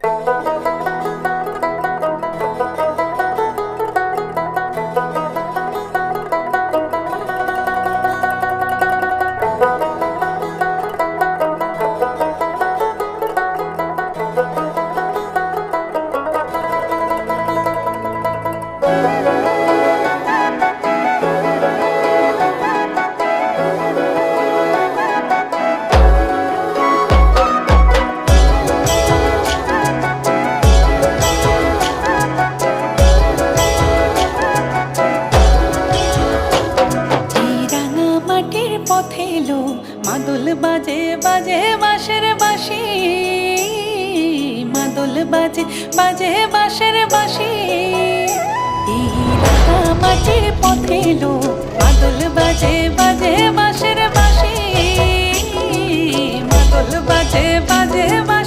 Música মাটির পথে মাদল বাজে বাজে বাঁশের বাসি মাদল বাজে বাজে এই রাঙা মাটির পথে এলো। মাদল বাজে বাজে বাঁশের বাঁশি। মাদল বাজে বাজে বাঁশি